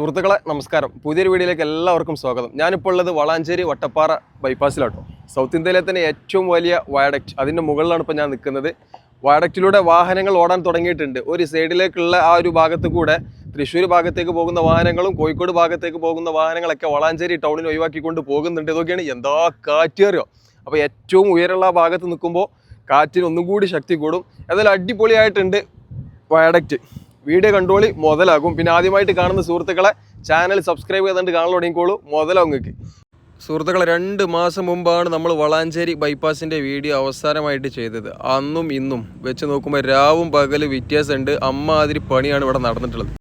സുഹൃത്തുക്കളെ നമസ്കാരം. പുതിയൊരു വീഡിയോയിലേക്ക് എല്ലാവർക്കും സ്വാഗതം. ഞാനിപ്പോൾ ഉള്ളത് വളാഞ്ചേരി വട്ടപ്പാറ ബൈപ്പാസിലാട്ടോ. സൗത്ത് ഇന്ത്യയിലെ തന്നെ ഏറ്റവും വലിയ വയഡക്റ്റ്. അതിന്റെ മുകളിലാണ് ഇപ്പോൾ ഞാൻ നിൽക്കുന്നത്. വയഡക്റ്റിലൂടെ വാഹനങ്ങൾ ഓടാൻ തുടങ്ങിയിട്ടുണ്ട്. ഒരു സൈഡിലേക്കുള്ള ആ ഒരു ഭാഗത്ത് കൂടെ തൃശ്ശൂർ ഭാഗത്തേക്ക് പോകുന്ന വാഹനങ്ങളും കോഴിക്കോട് ഭാഗത്തേക്ക് പോകുന്ന വാഹനങ്ങളൊക്കെ വളാഞ്ചേരി ടൗണിൽ ഒഴിവാക്കിക്കൊണ്ട് പോകുന്നുണ്ട്. ഇതൊക്കെയാണ് എന്താ കാറ്റേറിയോ അപ്പോൾ ഏറ്റവും ഉയരമുള്ള ആ ഭാഗത്ത് നിൽക്കുമ്പോൾ കാറ്റിന് ഒന്നും കൂടി ശക്തി കൂടും. ഏതായാലും അടിപൊളിയായിട്ടുണ്ട് വയഡക്റ്റ്. വീഡിയോ കണ്ടോളി മുതലാകും. പിന്നെ ആദ്യമായിട്ട് കാണുന്ന സുഹൃത്തുക്കളെ ചാനൽ സബ്സ്ക്രൈബ് ചെയ്തുകൊണ്ട് കാണാൻ തുടങ്ങിക്കോളൂ. മുതലാവും സുഹൃത്തുക്കളെ രണ്ട് മാസം മുമ്പാണ് നമ്മൾ വളാഞ്ചേരി ബൈപ്പാസിന്റെ വീഡിയോ അവസാനമായിട്ട് ചെയ്തത്. അന്നും ഇന്നും വെച്ച് നോക്കുമ്പോൾ രാവും പകൽ വ്യത്യാസമുണ്ട്. അമ്മാതിരി പണിയാണ് ഇവിടെ നടന്നിട്ടുള്ളത്.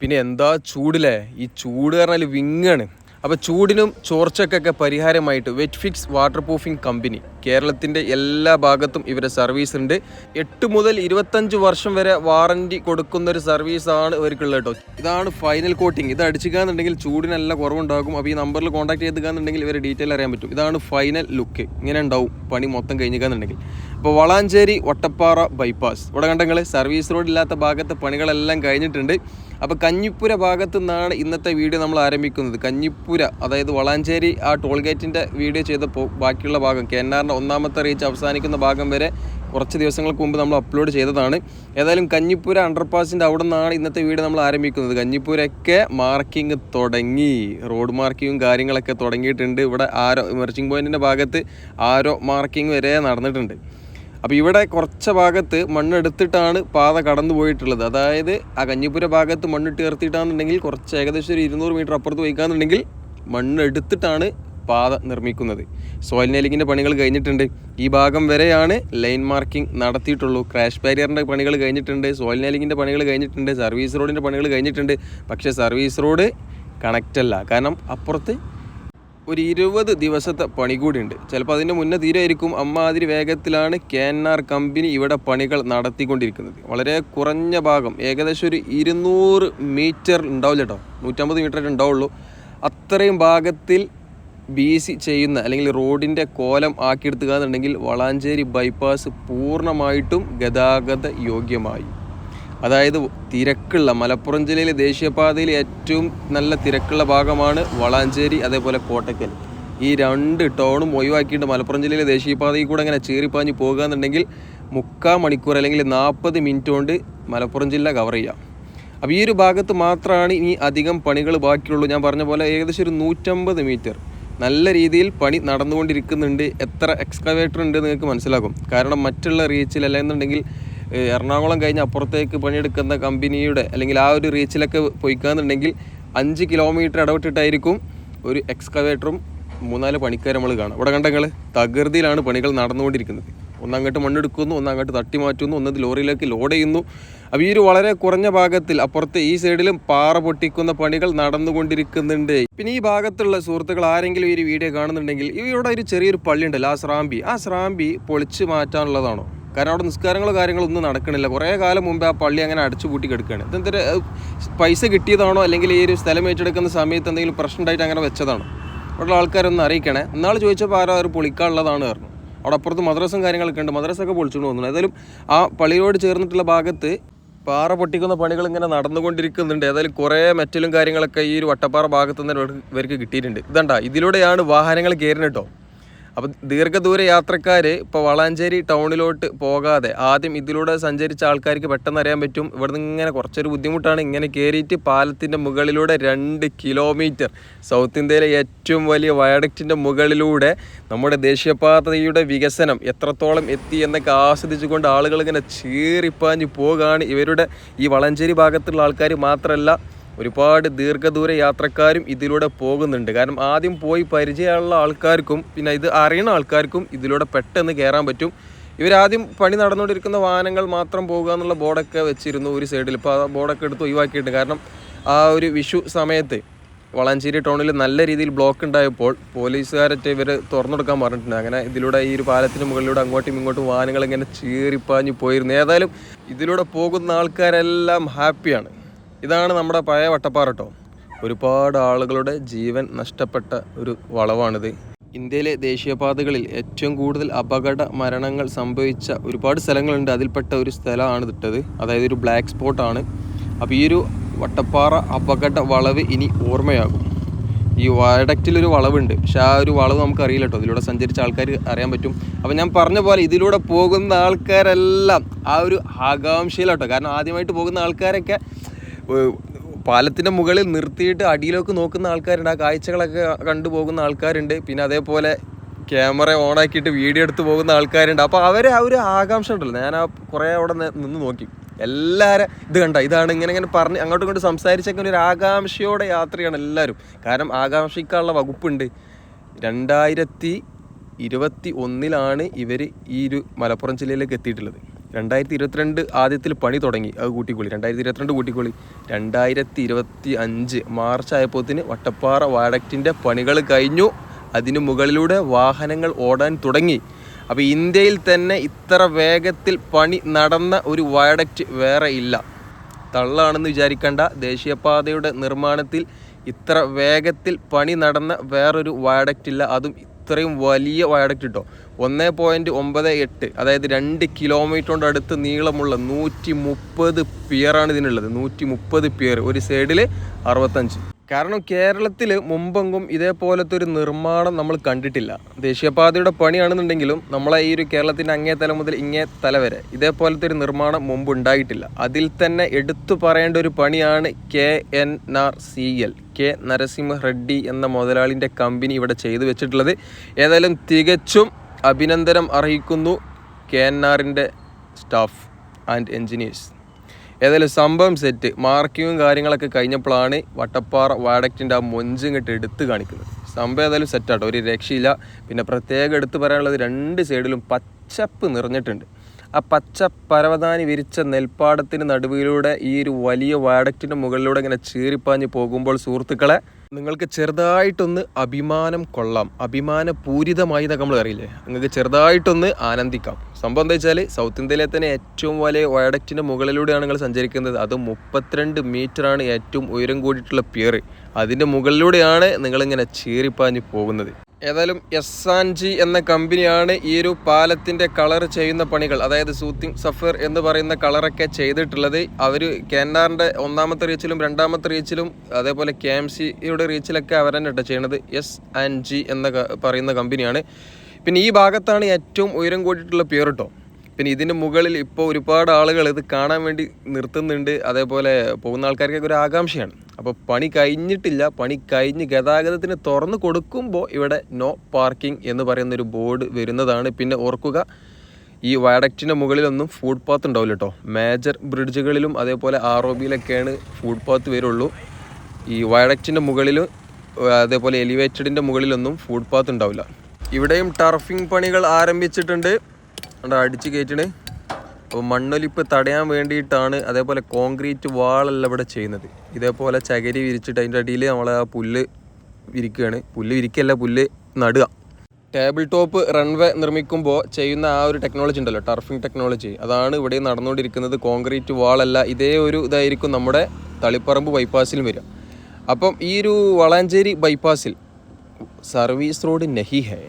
പിന്നെ എന്താ ചൂടില്ലേ? ഈ ചൂട് പറഞ്ഞാൽ വിങ്ങാണ്. അപ്പോൾ ചൂടിനും ചോർച്ചക്കൊക്കെ പരിഹാരമായിട്ട് Wet Fix water proofing company കേരളത്തിന്റെ എല്ലാ ഭാഗത്തും ഇവരെ സർവീസ് ഉണ്ട്. എട്ട് മുതൽ ഇരുപത്തഞ്ച് വർഷം വരെ വാറണ്ടി കൊടുക്കുന്ന ഒരു സർവീസാണ് ഇവർക്കുള്ളത് കേട്ടോ ഇതാണ് ഫൈനൽ കോട്ടിംഗ് ഇത് അടിച്ചിക്കാന്നുണ്ടെങ്കിൽ ചൂടിനല്ല കുറവുണ്ടാകും. അപ്പോൾ ഈ നമ്പറിൽ കോൺടാക്ട് ചെയ്തുകാന്നുണ്ടെങ്കിൽ ഇവരെ ഡീറ്റെയിൽ അറിയാൻ പറ്റും. ഇതാണ് ഫൈനൽ ലുക്ക് ഇങ്ങനെ ഉണ്ടാവും പണി മൊത്തം കഴിഞ്ഞിക്കാന്നുണ്ടെങ്കിൽ അപ്പോൾ വളാഞ്ചേരി വട്ടപ്പാറ ബൈപ്പാസ്. ഇവിടെ കണ്ടെങ്കിൽ സർവീസ് റോഡ് ഇല്ലാത്ത ഭാഗത്തെ പണികളെല്ലാം കഴിഞ്ഞിട്ടുണ്ട്. അപ്പോൾ കഞ്ഞിപ്പുര ഭാഗത്തു നിന്നാണ് ഇന്നത്തെ വീഡിയോ നമ്മൾ ആരംഭിക്കുന്നത്. കഞ്ഞിപ്പുര അതായത് വളാഞ്ചേരി ആ ടോൾ ഗേറ്റിന്റെ വീഡിയോ ചെയ്തപ്പോൾ ബാക്കിയുള്ള ഭാഗം കെ എൻ ആറിന്റെ ഒന്നാമത്തെ റീച്ച് അവസാനിക്കുന്ന ഭാഗം വരെ കുറച്ച് ദിവസങ്ങൾക്ക് മുമ്പ് നമ്മൾ അപ്ലോഡ് ചെയ്തതാണ്. ഏതായാലും കഞ്ഞിപ്പുര അണ്ടർപാസിന്റെ അവിടെ നിന്നാണ് ഇന്നത്തെ വീഡിയോ നമ്മൾ ആരംഭിക്കുന്നത്. കഞ്ഞിപ്പുരയൊക്കെ മാർക്കിംഗ് തുടങ്ങി. റോഡ് മാർക്കിങ്ങും കാര്യങ്ങളൊക്കെ തുടങ്ങിയിട്ടുണ്ട്. ഇവിടെ ആരോ മെർച്ചിങ് പോയിന്റിന്റെ ഭാഗത്ത് ആരോ മാർക്കിംഗ് വരെ നടന്നിട്ടുണ്ട്. അപ്പോൾ ഇവിടെ കുറച്ച് ഭാഗത്ത് മണ്ണെടുത്തിട്ടാണ് പാത കടന്നു പോയിട്ടുള്ളത്. അതായത് ആ കഞ്ഞിപ്പുര ഭാഗത്ത് മണ്ണിട്ട് ചേർത്തിട്ടാണെന്നുണ്ടെങ്കിൽ കുറച്ച് ഏകദേശം ഒരു ഇരുന്നൂറ് മീറ്റർ അപ്പുറത്ത് പോയിക്കാന്നുണ്ടെങ്കിൽ മണ്ണെടുത്തിട്ടാണ് പാത നിർമ്മിക്കുന്നത്. സോയിൽ നെലിങ്ങിന്റെ പണികൾ കഴിഞ്ഞിട്ടുണ്ട്. ഈ ഭാഗം വരെയാണ് ലൈൻ മാർക്കിംഗ് നടത്തിയിട്ടുള്ളൂ. ക്രാഷ് ബാരിയറിന്റെ പണികൾ കഴിഞ്ഞിട്ടുണ്ട് സോയിൽ നെലിങ്ങിന്റെ പണികൾ കഴിഞ്ഞിട്ടുണ്ട് സർവീസ് റോഡിന്റെ പണികൾ കഴിഞ്ഞിട്ടുണ്ട്. പക്ഷേ സർവീസ് റോഡ് കണക്റ്റല്ല. കാരണം അപ്പുറത്ത് ഒരു ഇരുപത് ദിവസത്തെ പണി കൂടിയുണ്ട്. ചിലപ്പോൾ അതിന്റെ മുന്നേ തീരെയായിരിക്കും. അമ്മാതിരി വേഗത്തിലാണ് കെ എൻ ആർ കമ്പനി ഇവിടെ പണികൾ നടത്തിക്കൊണ്ടിരിക്കുന്നത്. വളരെ കുറഞ്ഞ ഭാഗം ഏകദേശം ഒരു ഇരുന്നൂറ് മീറ്റർ ഉണ്ടാവില്ല കേട്ടോ. നൂറ്റമ്പത് മീറ്റർ ഉണ്ടാവുള്ളൂ. അത്രയും ഭാഗത്തിൽ ബി സി ചെയ്യുന്ന അല്ലെങ്കിൽ റോഡിന്റെ കോലം ആക്കിയെടുത്തുക എന്നുണ്ടെങ്കിൽ വളാഞ്ചേരി ബൈപ്പാസ് പൂർണമായിട്ടും ഗതാഗത യോഗ്യമായി. അതായത് തിരക്കുള്ള മലപ്പുറം ജില്ലയിലെ ദേശീയപാതയിലെ ഏറ്റവും നല്ല തിരക്കുള്ള ഭാഗമാണ് വളാഞ്ചേരി അതേപോലെ കോട്ടക്കൽ. ഈ രണ്ട് ടൗണും ഒഴിവാക്കിയിട്ട് മലപ്പുറം ജില്ലയിലെ ദേശീയപാതയിൽ കൂടെ അങ്ങനെ ചീറിപ്പാഞ്ഞ് പോകുക എന്നുണ്ടെങ്കിൽ മുക്കാൽ മണിക്കൂർ അല്ലെങ്കിൽ നാൽപ്പത് മിനിറ്റ് കൊണ്ട് മലപ്പുറം ജില്ല കവർ ചെയ്യാം. അപ്പോൾ ഈ ഒരു ഭാഗത്ത് മാത്രമാണ് ഇനി അധികം പണികൾ ബാക്കിയുള്ളൂ. ഞാൻ പറഞ്ഞ പോലെ ഏകദേശം ഒരു നൂറ്റമ്പത് മീറ്റർ. നല്ല രീതിയിൽ പണി നടന്നുകൊണ്ടിരിക്കുന്നുണ്ട്. എത്ര എക്സ്കവേറ്റർ ഉണ്ട് നിങ്ങൾക്ക് മനസ്സിലാകും. കാരണം മറ്റുള്ള റീച്ചിൽ അല്ലെന്നുണ്ടെങ്കിൽ എറണാകുളം കഴിഞ്ഞ് അപ്പുറത്തേക്ക് പണിയെടുക്കുന്ന കമ്പനിയുടെ അല്ലെങ്കിൽ ആ ഒരു റീച്ചിലൊക്കെ പോയിക്കാന്നുണ്ടെങ്കിൽ അഞ്ച് കിലോമീറ്റർ ഇടവിട്ടിട്ടായിരിക്കും ഒരു എക്സ്കവേറ്ററും മൂന്നാൽ പണിക്കാർ നമ്മൾ കാണാം ഇവിടെ കണ്ടങ്ങൾ തകൃതിയിലാണ് പണികൾ നടന്നുകൊണ്ടിരിക്കുന്നത്. ഒന്നങ്ങോട്ട് മണ്ണെടുക്കുന്നു ഒന്നങ്ങോട്ട് തട്ടി മാറ്റുന്നു ഒന്നത് ലോറിയിലേക്ക് ലോഡ് ചെയ്യുന്നു. അപ്പോൾ ഈ ഒരു വളരെ കുറഞ്ഞ ഭാഗത്തിൽ അപ്പുറത്ത് ഈ സൈഡിലും പാറ പൊട്ടിക്കുന്ന പണികൾ നടന്നുകൊണ്ടിരിക്കുന്നുണ്ട്. പിന്നെ ഈ ഭാഗത്തുള്ള സുഹൃത്തുക്കൾ ആരെങ്കിലും ഈ ഒരു വീഡിയോ കാണുന്നുണ്ടെങ്കിൽ ഇവിടെ ഒരു ചെറിയൊരു പള്ളി ഉണ്ടല്ലോ ആ സ്രാമ്പി. ആ സ്രാമ്പി പൊളിച്ച് മാറ്റാനുള്ളതാണോ? കാരണം അവിടെ നിസ്കാരങ്ങളോ കാര്യങ്ങളോ ഒന്നും നടക്കണില്ല. കുറേ കാലം മുമ്പ് ആ പള്ളി അങ്ങനെ അടച്ചു പൂട്ടി കിടക്കുകയാണ് ഇതെന്തൊരു പൈസ കിട്ടിയതാണോ അല്ലെങ്കിൽ ഈ ഒരു സ്ഥലം ഏറ്റെടുക്കുന്ന സമയത്ത് എന്തെങ്കിലും പ്രശ്നമുണ്ടായിട്ട് അങ്ങനെ വെച്ചതാണോ? അവിടെയുള്ള ആൾക്കാരൊന്നും അറിയിക്കണേ. എന്നാൾ ചോദിച്ചപ്പോൾ ആരോ ഒരു പൊളിക്കാനുള്ളതാണ് പറഞ്ഞു. അവിടെ അപ്പുറത്ത് മദ്രസും കാര്യങ്ങളൊക്കെ ഉണ്ട്. മദ്രസൊക്കെ പൊളിച്ചുകൊണ്ട് വന്നു ഏതായാലും ആ പള്ളിയോട് ചേർന്നിട്ടുള്ള ഭാഗത്ത് പാറ പൊട്ടിക്കുന്ന പണികൾ ഇങ്ങനെ നടന്നുകൊണ്ടിരിക്കുന്നുണ്ട്. ഏതായാലും കുറേ മെറ്റലും കാര്യങ്ങളൊക്കെ ഈ ഒരു വട്ടപ്പാറ ഭാഗത്തുനിന്ന് ഇവർക്ക് കിട്ടിയിട്ടുണ്ട്. ഇതണ്ട ഇതിലൂടെയാണ് വാഹനങ്ങൾ കേട്ടോ. അപ്പം ദീർഘദൂര യാത്രക്കാർ ഇപ്പോൾ വളാഞ്ചേരി ടൗണിലോട്ട് പോകാതെ ആദ്യം ഇതിലൂടെ സഞ്ചരിച്ച ആൾക്കാർക്ക് പെട്ടെന്ന് അറിയാൻ പറ്റും. ഇവിടുന്ന് ഇങ്ങനെ കുറച്ചൊരു ബുദ്ധിമുട്ടാണ്. ഇങ്ങനെ കയറിയിട്ട് പാലത്തിന്റെ മുകളിലൂടെ രണ്ട് കിലോമീറ്റർ സൗത്ത് ഇന്ത്യയിലെ ഏറ്റവും വലിയ വയഡക്റ്റിന്റെ മുകളിലൂടെ നമ്മുടെ ദേശീയപാതയുടെ വികസനം എത്രത്തോളം എത്തി എന്നൊക്കെ ആസ്വദിച്ചുകൊണ്ട് ആളുകൾ ഇങ്ങനെ ചീറിപ്പാഞ്ഞ് പോകുകയാണ് ഇവരുടെ ഈ വളാഞ്ചേരി ഭാഗത്തുള്ള ആൾക്കാർ മാത്രമല്ല ഒരുപാട് ദീർഘദൂര യാത്രക്കാരും ഇതിലൂടെ പോകുന്നുണ്ട്. കാരണം ആദ്യം പോയി പരിചയമുള്ള ആൾക്കാർക്കും പിന്നെ ഇത് അറിയുന്ന ആൾക്കാർക്കും ഇതിലൂടെ പെട്ടെന്ന് കയറാൻ പറ്റും. ഇവരാദ്യം പണി നടന്നുകൊണ്ടിരിക്കുന്ന വാഹനങ്ങൾ മാത്രം പോകുക എന്നുള്ള ബോർഡൊക്കെ വെച്ചിരുന്നു ഒരു സൈഡിൽ ഇപ്പോൾ ആ ബോർഡൊക്കെ എടുത്ത് ഒഴിവാക്കിയിട്ട് കാരണം ആ ഒരു വിഷു സമയത്ത് വളാഞ്ചേരി ടൗണിൽ നല്ല രീതിയിൽ ബ്ലോക്ക് ഉണ്ടായപ്പോൾ പോലീസുകാരൊക്കെ ഇവർ തുറന്നെടുക്കാൻ പറഞ്ഞിട്ടുണ്ട്. അങ്ങനെ ഇതിലൂടെ ഈ ഒരു പാലത്തിന് മുകളിലൂടെ അങ്ങോട്ടും ഇങ്ങോട്ടും വാഹനങ്ങൾ ഇങ്ങനെ ചീറിപ്പാഞ്ഞ് പോയിരുന്നു. ഏതായാലും ഇതിലൂടെ പോകുന്ന ആൾക്കാരെല്ലാം ഹാപ്പിയാണ് ഇതാണ് നമ്മുടെ പഴയ വട്ടപ്പാറ കേട്ടോ ഒരുപാട് ആളുകളുടെ ജീവൻ നഷ്ടപ്പെട്ട ഒരു വളവാണിത്. ഇന്ത്യയിലെ ദേശീയപാതകളിൽ ഏറ്റവും കൂടുതൽ അപകട മരണങ്ങൾ സംഭവിച്ച ഒരുപാട് സ്ഥലങ്ങളുണ്ട്. അതിൽപ്പെട്ട ഒരു സ്ഥലമാണ് ഇട്ടത്. അതായത് ഒരു ബ്ലാക്ക് സ്പോട്ടാണ് അപ്പോൾ ഈ ഒരു വട്ടപ്പാറ അപകട വളവ് ഇനി ഓർമ്മയാകും. ഈ വയഡക്റ്റിലൊരു വളവുണ്ട്. പക്ഷെ ആ ഒരു വളവ് നമുക്ക് അറിയില്ല കേട്ടോ ഇതിലൂടെ സഞ്ചരിച്ച ആൾക്കാർ അറിയാൻ പറ്റും. അപ്പോൾ ഞാൻ പറഞ്ഞ പോലെ ഇതിലൂടെ പോകുന്ന ആൾക്കാരെല്ലാം ആ ഒരു ആകാംക്ഷയിലാട്ടോ കാരണം ആദ്യമായിട്ട് പോകുന്ന ആൾക്കാരൊക്കെ പാലത്തിന്റെ മുകളിൽ നിർത്തിയിട്ട് അടിയിലേക്ക് നോക്കുന്ന ആൾക്കാരുണ്ട്. ആ കാഴ്ചകളൊക്കെ കണ്ടു പോകുന്ന ആൾക്കാരുണ്ട്. പിന്നെ അതേപോലെ ക്യാമറ ഓണാക്കിയിട്ട് വീഡിയോ എടുത്ത് പോകുന്ന ആൾക്കാരുണ്ട്. അപ്പോൾ അവരെ ആ ഒരു ആകാംക്ഷ ഉണ്ടല്ലോ. ഞാൻ ആ കുറേ അവിടെ നിന്ന് നോക്കി. എല്ലാവരും ഇത് കണ്ട? ഇതാണ് ഇങ്ങനെ ഇങ്ങനെ പറഞ്ഞ് അങ്ങോട്ടും ഇങ്ങോട്ടും സംസാരിച്ചൊക്കെ ഒരു ആകാംക്ഷയോടെ യാത്രയാണ് എല്ലാവരും. കാരണം ആകാംക്ഷിക്കാനുള്ള വകുപ്പുണ്ട്. രണ്ടായിരത്തി ഇരുപത്തി ഒന്നിലാണ് ഇവർ ഈ ഒരു മലപ്പുറം ജില്ലയിലേക്ക് എത്തിയിട്ടുള്ളത്. രണ്ടായിരത്തി ഇരുപത്തിരണ്ട് ആദ്യത്തിൽ പണി തുടങ്ങി. അത് കൂട്ടിക്കോളി രണ്ടായിരത്തി ഇരുപത്തിരണ്ട് കൂട്ടിക്കോളി രണ്ടായിരത്തി ഇരുപത്തി അഞ്ച് മാർച്ച് ആയപ്പോത്തിന് വട്ടപ്പാറ വാഡക്റ്റിന്റെ പണികൾ കഴിഞ്ഞു. അതിന് മുകളിലൂടെ വാഹനങ്ങൾ ഓടാൻ തുടങ്ങി. അപ്പോൾ ഇന്ത്യയിൽ തന്നെ ഇത്ര വേഗത്തിൽ പണി നടന്ന ഒരു വയഡക്റ്റ് വേറെ ഇല്ല. തള്ളാണെന്ന് വിചാരിക്കേണ്ട. ദേശീയപാതയുടെ നിർമ്മാണത്തിൽ ഇത്ര വേഗത്തിൽ പണി നടന്ന വേറൊരു വയഡക്റ്റ് ഇല്ല. അതും ഇത്രയും വലിയ വയഡക്റ്റ് കിട്ടോ. ഒന്ന് പോയിന്റ് ഒമ്പത് എട്ട് അതായത് രണ്ട് കിലോമീറ്ററിന്റെ അടുത്ത് നീളമുള്ള നൂറ്റി മുപ്പത് പിയറാണ് ഇതിനുള്ളത്. നൂറ്റി മുപ്പത് പിയർ ഒരു സൈഡിൽ അറുപത്തഞ്ച്. കാരണം കേരളത്തിൽ മുമ്പെങ്കും ഇതേപോലത്തെ ഒരു നിർമ്മാണം നമ്മൾ കണ്ടിട്ടില്ല. ദേശീയപാതയുടെ പണിയാണെന്നുണ്ടെങ്കിലും നമ്മളെ ഈ ഒരു കേരളത്തിന്റെ അങ്ങേ തല മുതൽ ഇങ്ങേ തല വരെ ഇതേപോലത്തെ ഒരു നിർമ്മാണം മുമ്പ് ഉണ്ടായിട്ടില്ല. അതിൽ തന്നെ എടുത്തു പറയേണ്ട ഒരു പണിയാണ് K N R C L K Narasimha Reddy എന്ന മുതലാളിന്റെ കമ്പനി ഇവിടെ ചെയ്തു വെച്ചിട്ടുള്ളത്. ഏതായാലും തികച്ചും അഭിനന്ദനം അർഹിക്കുന്നു കെ എൻ ആറിന്റെ സ്റ്റാഫ് ആൻഡ് എൻജിനീയേഴ്സ്. ഏതായാലും സംഭവം സെറ്റ് മാർക്കിങ്ങും കാര്യങ്ങളൊക്കെ കഴിഞ്ഞപ്പോഴാണ് വട്ടപ്പാറ വാഡക്റ്റിന്റെ ആ മൊഞ്ചും ഇങ്ങോട്ട് എടുത്ത് കാണിക്കുന്നത്. സംഭവം ഏതായാലും സെറ്റാട്ടോ ഒരു രക്ഷയില്ല. പിന്നെ പ്രത്യേകം എടുത്തു പറയാനുള്ളത് രണ്ട് സൈഡിലും പച്ചപ്പ് നിറഞ്ഞിട്ടുണ്ട്. ആ പച്ച പരവതാനി വിരിച്ച നെൽപ്പാടത്തിന് നടുവിലൂടെ ഈ ഒരു വലിയ വാഡക്റ്റിന്റെ മുകളിലൂടെ ഇങ്ങനെ ചീറിപ്പാഞ്ഞ് പോകുമ്പോൾ സുഹൃത്തുക്കളെ നിങ്ങൾക്ക് ചെറുതായിട്ടൊന്ന് അഭിമാനം കൊള്ളാം. അഭിമാനപൂരിതമായി എന്നൊക്കെ നമ്മൾ അറിയില്ലേ? നിങ്ങൾക്ക് ചെറുതായിട്ടൊന്ന് ആനന്ദിക്കാം. സംഭവം എന്താ വെച്ചാൽ സൗത്ത് ഇന്ത്യയിലെ തന്നെ ഏറ്റവും വലിയ വയഡക്റ്റിന്റെ മുകളിലൂടെയാണ് നിങ്ങൾ സഞ്ചരിക്കുന്നത്. അത് മുപ്പത്തിരണ്ട് ആണ് ഏറ്റവും ഉയരം കൂടിയിട്ടുള്ള പിയർ അതിന്റെ മുകളിലൂടെയാണ് നിങ്ങളിങ്ങനെ ചീറിപ്പാഞ്ഞ് പോകുന്നത്. ഏതായാലും എസ് ആൻ ജി എന്ന കമ്പനിയാണ് ഈ ഒരു പാലത്തിന്റെ കളർ ചെയ്യുന്ന പണികൾ. അതായത് സൂത്തിങ് സഫർ എന്ന് പറയുന്ന കളറൊക്കെ ചെയ്തിട്ടുള്ളത്. അവർ കാനാറിന്റെ ഒന്നാമത്തെ റീച്ചിലും രണ്ടാമത്തെ റീച്ചിലും അതേപോലെ കെ എം സിയുടെ റീച്ചിലൊക്കെ അവർ തന്നെ ചെയ്യണത് എസ് ആൻഡ് ജി എന്ന പറയുന്ന കമ്പനിയാണ്. പിന്നെ ഈ ഭാഗത്താണ് ഏറ്റവും ഉയരം കൂടിയിട്ടുള്ള പിയർ കേട്ടോ പിന്നെ ഇതിന് മുകളിൽ ഇപ്പോൾ ഒരുപാട് ആളുകൾ ഇത് കാണാൻ വേണ്ടി നിർത്തുന്നുണ്ട്. അതേപോലെ പോകുന്ന ആൾക്കാർക്കൊക്കെ ഒരു ആകാംക്ഷയാണ്. അപ്പോൾ പണി കഴിഞ്ഞിട്ടില്ല. പണി കഴിഞ്ഞ് ഗതാഗതത്തിന് തുറന്നു കൊടുക്കുമ്പോൾ ഇവിടെ നോ പാർക്കിംഗ് എന്ന് പറയുന്ന ഒരു ബോർഡ് വരുന്നതാണ്. പിന്നെ ഓർക്കുക ഈ വയഡക്റ്റിന്റെ മുകളിലൊന്നും ഫുഡ് പാത്ത് ഉണ്ടാവില്ല കേട്ടോ മേജർ ബ്രിഡ്ജുകളിലും അതേപോലെ ആർ ഒ ബിയിലൊക്കെയാണ് ഫുഡ് പാത്ത് വരുള്ളൂ. ഈ വയഡക്റ്റിന്റെ മുകളിൽ അതേപോലെ എലിവേറ്റഡിന്റെ മുകളിലൊന്നും ഫുഡ് പാത്ത് ഉണ്ടാവില്ല. ഇവിടെയും ടർഫിംഗ് പണികൾ ആരംഭിച്ചിട്ടുണ്ട്. അടിച്ച് കയറ്റണ് അപ്പോൾ മണ്ണൊലിപ്പ് തടയാൻ വേണ്ടിയിട്ടാണ് അതേപോലെ കോൺക്രീറ്റ് വാളല്ല ഇവിടെ ചെയ്യുന്നത്. ഇതേപോലെ ചകരി വിരിച്ചിട്ട് അതിന്റെ അടിയിൽ നമ്മൾ ആ പുല്ല് വിരിക്കുകയാണ്. പുല്ല് വിരിക്കല്ല പുല്ല് നടുക. ടേബിൾ ടോപ്പ് റൺവേ നിർമ്മിക്കുമ്പോൾ ചെയ്യുന്ന ആ ഒരു ടെക്നോളജി ഉണ്ടല്ലോ ടർഫിംഗ് ടെക്നോളജി അതാണ് ഇവിടെ നടന്നുകൊണ്ടിരിക്കുന്നത്. കോൺക്രീറ്റ് വാളല്ല ഇതേ ഒരു ഇതായിരിക്കും നമ്മുടെ തളിപ്പറമ്പ് ബൈപ്പാസിലും വരിക. അപ്പം ഈ ഒരു വളാഞ്ചേരി ബൈപ്പാസിൽ സർവീസ് റോഡ് നഹി ഹേ.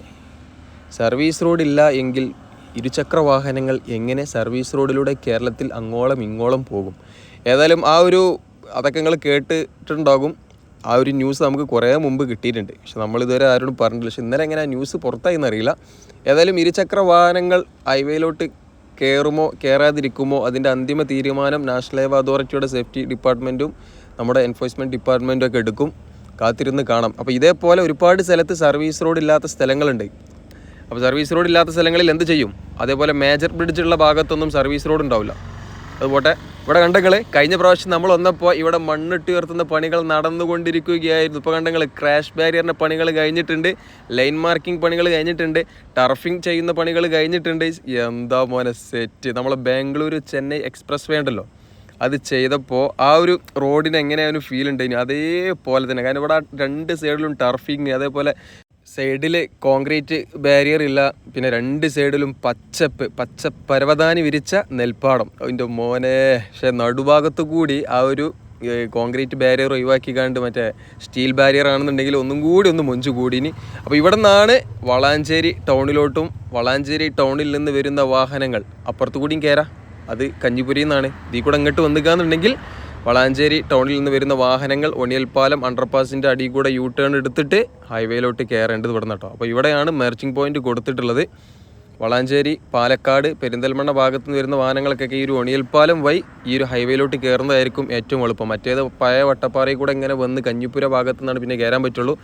സർവീസ് റോഡ് ഇല്ല എങ്കിൽ ഇരുചക്ര വാഹനങ്ങൾ എങ്ങനെ സർവീസ് റോഡിലൂടെ കേരളത്തിൽ അങ്ങോളം ഇങ്ങോളം പോകും? ഏതായാലും ആ ഒരു അതൊക്കെ നിങ്ങൾ കേട്ടിട്ടുണ്ടാകും. ആ ഒരു ന്യൂസ് നമുക്ക് കുറേ മുമ്പ് കിട്ടിയിട്ടുണ്ട്. പക്ഷെ നമ്മൾ ഇതുവരെ ആരോടും പറഞ്ഞിട്ടില്ല. പക്ഷെ ഇന്നലെ എങ്ങനെ ആ ന്യൂസ് പുറത്തായി എന്നറിയില്ല. ഏതായാലും ഇരുചക്ര വാഹനങ്ങൾ ഹൈവേയിലോട്ട് കയറുമോ കയറാതിരിക്കുമോ അതിന്റെ അന്തിമ തീരുമാനം നാഷണൽ ഹൈവേ അതോറിറ്റിയുടെ സേഫ്റ്റി ഡിപ്പാർട്ട്മെന്റും നമ്മുടെ എൻഫോഴ്സ്മെന്റ് ഡിപ്പാർട്ട്മെന്റും ഒക്കെ എടുക്കും. കാത്തിരുന്ന് കാണാം. അപ്പോൾ ഇതേപോലെ ഒരുപാട് സ്ഥലത്ത് സർവീസ് റോഡ് ഇല്ലാത്ത സ്ഥലങ്ങളുണ്ട്. അപ്പോൾ സർവീസ് റോഡ് ഇല്ലാത്ത സ്ഥലങ്ങളിൽ എന്ത് ചെയ്യും? അതേപോലെ മേജർ ബ്രിഡ്ജുള്ള ഭാഗത്തൊന്നും സർവീസ് റോഡ് ഉണ്ടാവില്ല. അതുപോലെ ഇവിടെ കണ്ടങ്ങൾ കഴിഞ്ഞ പ്രാവശ്യം നമ്മൾ വന്നപ്പോൾ ഇവിടെ മണ്ണിട്ട് ഉയർത്തുന്ന പണികൾ നടന്നുകൊണ്ടിരിക്കുകയായിരുന്നു. ഇപ്പോൾ കണ്ടങ്ങൾ ക്രാഷ് ബാരിയറിന്റെ പണികൾ കഴിഞ്ഞിട്ടുണ്ട്. ലൈൻ മാർക്കിംഗ് പണികൾ കഴിഞ്ഞിട്ടുണ്ട്. ടർഫിംഗ് ചെയ്യുന്ന പണികൾ കഴിഞ്ഞിട്ടുണ്ട്. എന്താ മോനെ സെറ്റ് നമ്മൾ ബാംഗ്ലൂർ ചെന്നൈ എക്സ്പ്രസ് വേ ഉണ്ടല്ലോ. അത് ചെയ്തപ്പോൾ ആ ഒരു റോഡിന് എങ്ങനെയാണ് ഫീൽ ഉണ്ടായിരുന്നു അതേപോലെ തന്നെ. കാരണം ഇവിടെ രണ്ട് സൈഡിലും ടർഫിങ് അതേപോലെ സൈഡിൽ കോൺക്രീറ്റ് ബാരിയർ ഇല്ല പിന്നെ രണ്ട് സൈഡിലും പച്ചപ്പ് പച്ച പരവതാനി വിരിച്ച നെൽപ്പാടം. അതിന്റെ മോനെ പക്ഷേ നടുഭാഗത്തു കൂടി ആ ഒരു കോൺക്രീറ്റ് ബാരിയർ ഒഴിവാക്കി കണ്ട് മറ്റേ സ്റ്റീൽ ബാരിയർ ആണെന്നുണ്ടെങ്കിൽ ഒന്നും കൂടി ഒന്ന് മൊഞ്ചു കൂടിനി. അപ്പോൾ ഇവിടെ നിന്നാണ് വളാഞ്ചേരി ടൗണിലോട്ടും വളാഞ്ചേരി ടൗണിൽ നിന്ന് വരുന്ന വാഹനങ്ങൾ. അപ്പുറത്തു കൂടിയും കയറാം അത് കഞ്ഞിപ്പുരിയിൽ നിന്നാണ് ഇതിൽ കൂടെ അങ്ങോട്ട് വന്നിക്കാന്നുണ്ടെങ്കിൽ വളാഞ്ചേരി ടൗണിൽ നിന്ന് വരുന്ന വാഹനങ്ങൾ ഒണിയൽപ്പാലം അണ്ടർപാസിന്റെ അടിയിൽ കൂടെ യൂ ടേൺ എടുത്തിട്ട് ഹൈവേയിലോട്ട് കയറേണ്ടത് ഇവിടെ കേട്ടോ. അപ്പോൾ ഇവിടെയാണ് മെർച്ചിങ് പോയിന്റ് കൊടുത്തിട്ടുള്ളത്. വളാഞ്ചേരി പാലക്കാട് പെരിന്തൽമണ്ണ ഭാഗത്ത് നിന്ന് വരുന്ന വാഹനങ്ങൾക്കൊക്കെ ഈ ഒരു ഒണിയൽപ്പാലം വഴി ഈ ഒരു ഹൈവേയിലോട്ട് കയറുന്നതായിരിക്കും ഏറ്റവും എളുപ്പം. മറ്റേത് പഴയ വട്ടപ്പാറയിൽ കൂടെ ഇങ്ങനെ വന്ന് കഞ്ഞിപ്പുര ഭാഗത്തു നിന്നാണ് പിന്നെ കയറാൻ പറ്റുള്ളൂ.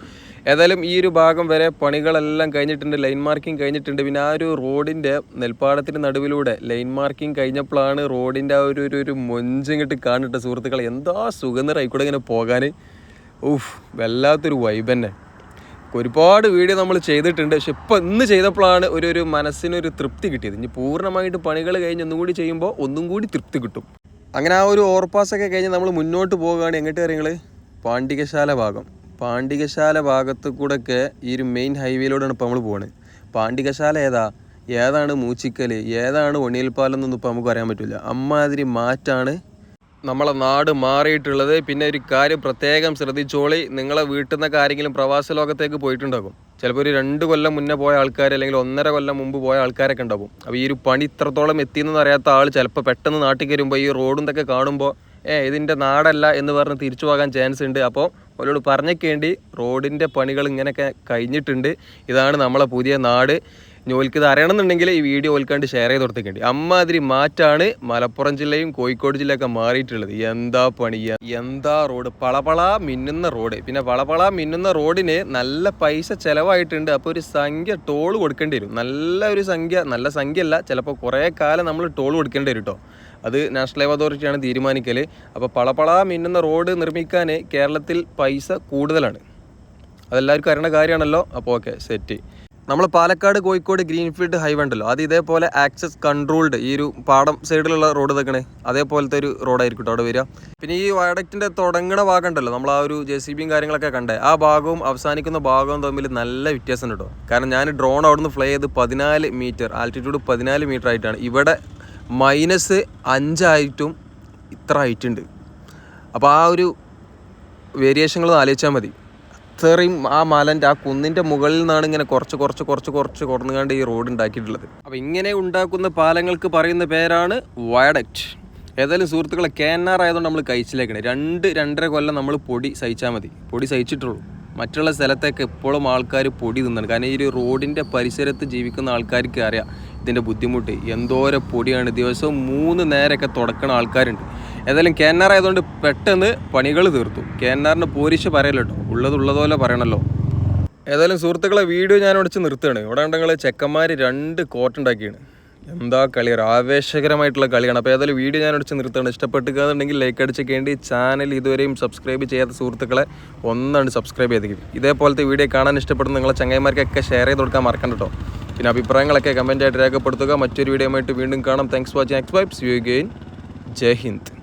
ഏതായാലും ഈ ഒരു ഭാഗം വരെ പണികളെല്ലാം കഴിഞ്ഞിട്ടുണ്ട് ലൈൻ മാർക്കിംഗ് കഴിഞ്ഞിട്ടുണ്ട്. പിന്നെ ആ ഒരു റോഡിന്റെ നെൽപ്പാടത്തിന്റെ നടുവിലൂടെ ലൈൻ മാർക്കിംഗ് കഴിഞ്ഞപ്പോഴാണ് റോഡിന്റെ ആ ഒരു ഒരു മൊഞ്ചിങ്ങിട്ട് കാണിട്ട സുഹൃത്തുക്കളെ എന്താ സുഗന്ധരായിക്കൂടെ ഇങ്ങനെ പോകാൻ? ഊഫ് വല്ലാത്തൊരു വൈബ് തന്നെ. ഒരുപാട് വീഡിയോ നമ്മൾ ചെയ്തിട്ടുണ്ട്. പക്ഷെ ഇപ്പം ഇന്ന് ചെയ്തപ്പോഴാണ് ഒരു ഒരു മനസ്സിനൊരു തൃപ്തി കിട്ടിയത്. ഇനി പൂർണമായിട്ട് പണികൾ കഴിഞ്ഞ് ഒന്നും കൂടി ചെയ്യുമ്പോൾ ഒന്നും കൂടി തൃപ്തി കിട്ടും. അങ്ങനെ ആ ഒരു ഓവർപാസൊക്കെ കഴിഞ്ഞ് നമ്മൾ മുന്നോട്ട് പോവുകയാണ്. എങ്ങോട്ട് കാര്യങ്ങൾ പാണ്ഡികശാല ഭാഗം. പാണ്ഡികശാല ഭാഗത്ത് കൂടെ ഒക്കെ ഈ ഒരു മെയിൻ ഹൈവേയിലൂടെയാണ് ഇപ്പോൾ നമ്മൾ പോകുന്നത് പാണ്ഡികശാല ഏതാ? ഏതാണ് മൂച്ചിക്കൽ ഏതാണ് ഒണിയൽപ്പാലം എന്നൊന്നും ഇപ്പോൾ നമുക്ക് അറിയാൻ പറ്റില്ല. അമ്മാതിരി മാറ്റാണ് നമ്മളെ നാട് മാറിയിട്ടുള്ളത് പിന്നെ ഒരു കാര്യം പ്രത്യേകം ശ്രദ്ധിച്ചോളി. നിങ്ങളെ വീട്ടിൽ നിന്നൊക്കെ ആരെങ്കിലും പ്രവാസ ലോകത്തേക്ക് പോയിട്ടുണ്ടാകും. ചിലപ്പോൾ ഒരു രണ്ട് കൊല്ലം മുന്നേ പോയ ആൾക്കാർ അല്ലെങ്കിൽ ഒന്നര കൊല്ലം മുമ്പ് പോയ ആൾക്കാരൊക്കെ ഉണ്ടാകും. അപ്പോൾ ഈ ഒരു പണി ഇത്രത്തോളം എത്തിയെന്ന് അറിയാത്ത ആൾ ചിലപ്പോൾ പെട്ടെന്ന് നാട്ടിൽ കയറുമ്പോൾ ഈ റോഡും ഇതൊക്കെ കാണുമ്പോൾ ഏ ഇതിന്റെ നാടല്ല എന്ന് പറഞ്ഞ് തിരിച്ചു പോകാൻ ചാൻസ് ഉണ്ട്. അപ്പോൾ അവരോട് പറഞ്ഞേക്കേണ്ടി റോഡിന്റെ പണികൾ ഇങ്ങനെയൊക്കെ കഴിഞ്ഞിട്ടുണ്ട്. ഇതാണ് നമ്മളെ പുതിയ നാട്. ഇനി ഓൽക്ക് ഇത് അറിയണമെന്നുണ്ടെങ്കിൽ ഈ വീഡിയോ ഓൽക്കാണ്ട് ഷെയർ ചെയ്ത് കൊടുത്തേക്കേണ്ടി. അമ്മാതിരി മാറ്റാണ് മലപ്പുറം ജില്ലയും കോഴിക്കോട് ജില്ലയൊക്കെ മാറിയിട്ടുള്ളത്. എന്താ പണി? എന്താ റോഡ്? പളപള മിന്നുന്ന റോഡ്. പിന്നെ പളപള മിന്നുന്ന റോഡിന് നല്ല പൈസ ചിലവായിട്ടുണ്ട്. അപ്പോൾ ഒരു സംഖ്യ ടോൾ കൊടുക്കേണ്ടി വരും. നല്ല ഒരു സംഖ്യ നല്ല സംഖ്യ അല്ല ചിലപ്പോൾ കുറേ കാലം നമ്മൾ ടോൾ കൊടുക്കേണ്ടി വരും അത് നാഷണൽ ഹൈവേ അതോറിറ്റിയാണ് തീരുമാനിക്കൽ അപ്പോൾ പളപള മിന്നുന്ന റോഡ് നിർമ്മിക്കാൻ കേരളത്തിൽ പൈസ കൂടുതലാണ്. അതെല്ലാവർക്കും അറിയേണ്ട കാര്യമാണല്ലോ. അപ്പോൾ ഓക്കെ സെറ്റ്. നമ്മൾ പാലക്കാട് കോഴിക്കോട് ഗ്രീൻഫീൽഡ് ഹൈവേ ഉണ്ടല്ലോ. അത് ഇതേപോലെ ആക്സസ് കൺട്രോൾഡ് ഈ ഒരു പാടം സൈഡിലുള്ള റോഡ് ഇതൊക്കെ അതേപോലത്തെ ഒരു റോഡായിരിക്കും അവിടെ വരിക. പിന്നെ ഈ വയഡക്റ്റിന്റെ തുടങ്ങണ ഭാഗം ഉണ്ടല്ലോ നമ്മൾ ആ ഒരു ജെ സി ബിയും കാര്യങ്ങളൊക്കെ കണ്ടേ. ആ ഭാഗവും അവസാനിക്കുന്ന ഭാഗവും തമ്മിൽ നല്ല വ്യത്യാസം കേട്ടോ കാരണം ഞാൻ ഡ്രോൺ അവിടുന്ന് ഫ്ലൈ ചെയ്ത് പതിനാല് മീറ്റർ ആൾട്ടിറ്റ്യൂഡ് പതിനാല് മീറ്റർ ആയിട്ടാണ്. ഇവിടെ മൈനസ് അഞ്ചായിട്ടും ഇത്ര ഉണ്ട്. അപ്പോൾ ആ ഒരു വേരിയേഷനുകൾ ആലോചിച്ചാൽ മതി. അത്രയും ആ മലന്റെ ആ കുന്നിന്റെ മുകളിൽ നിന്നാണ് ഇങ്ങനെ കുറച്ച് കുറച്ച് കുറച്ച് കുറച്ച് കുറഞ്ഞുകൊണ്ട് ഈ റോഡ് ഉണ്ടാക്കിയിട്ടുള്ളത്. അപ്പോൾ ഇങ്ങനെ ഉണ്ടാക്കുന്ന പാലങ്ങൾക്ക് പറയുന്ന പേരാണ് വയഡക്റ്റ്. ഏതായാലും സുഹൃത്തുക്കളെ കെ എൻ ആർ ആയതുകൊണ്ട് നമ്മൾ കഴിച്ചിലേക്കണേ. രണ്ട് രണ്ടര കൊല്ലം നമ്മൾ പൊടി സഹിച്ചാൽ മതി. പൊടി സഹിച്ചിട്ടുള്ളൂ. മറ്റുള്ള സ്ഥലത്തൊക്കെ എപ്പോഴും ആൾക്കാർ പൊടി തിന്നാണ്. കാരണം ഈ ഒരു റോഡിന്റെ പരിസരത്ത് ജീവിക്കുന്ന ആൾക്കാർക്ക് അറിയാം ഇതിന്റെ ബുദ്ധിമുട്ട്. എന്തോരം പൊടിയാണ്. ദിവസവും മൂന്ന് നേരമൊക്കെ തുടക്കണ ആൾക്കാരുണ്ട്. ഏതായാലും കെ എൻ ആർ ആയതുകൊണ്ട് പെട്ടെന്ന് പണികൾ തീർത്തു. കെ എൻ ആറിന് പോരിശ് പറയലട്ടോ കേട്ടോ. ഉള്ളത് ഉള്ളതുപോലെ പറയണല്ലോ. ഏതായാലും സുഹൃത്തുക്കളെ വീഡിയോ ഞാൻ അടിച്ച് നിർത്തുകയാണ്. ഇവിടെ ഉണ്ടെങ്കിൽ ചെക്കന്മാർ രണ്ട് കോട്ടുണ്ടാക്കിയാണ് എന്താ കളി? ഒരു ആവേശകരമായിട്ടുള്ള കളിയാണ്. അപ്പോൾ ഏതായാലും വീഡിയോ ഞാൻ അടിച്ച് നിർത്തുകയാണ്. ഇഷ്ടപ്പെട്ടുകയെന്നുണ്ടെങ്കിൽ ലൈക്ക് അടിച്ചേക്കേണ്ടി. ചാനൽ ഇതുവരെയും സബ്സ്ക്രൈബ് ചെയ്യാത്ത സുഹൃത്തുക്കളെ ഒന്നാണ് സബ്സ്ക്രൈബ് ചെയ്തേക്കും. ഇതേപോലത്തെ വീഡിയോ കാണാൻ ഇഷ്ടപ്പെടുന്ന നിങ്ങളെ ചങ്ങായിമാർക്കൊക്കെ ഷെയർ ചെയ്ത് കൊടുക്കാൻ മറക്കണ്ട കേട്ടോ. പിന്നെ അഭിപ്രായങ്ങളൊക്കെ കമന്റായിട്ട് രേഖപ്പെടുത്തുക. മറ്റൊരു വീഡിയോ ആയിട്ട് വീണ്ടും കാണാം. Thanks watching X vibes you gain Jai Hind.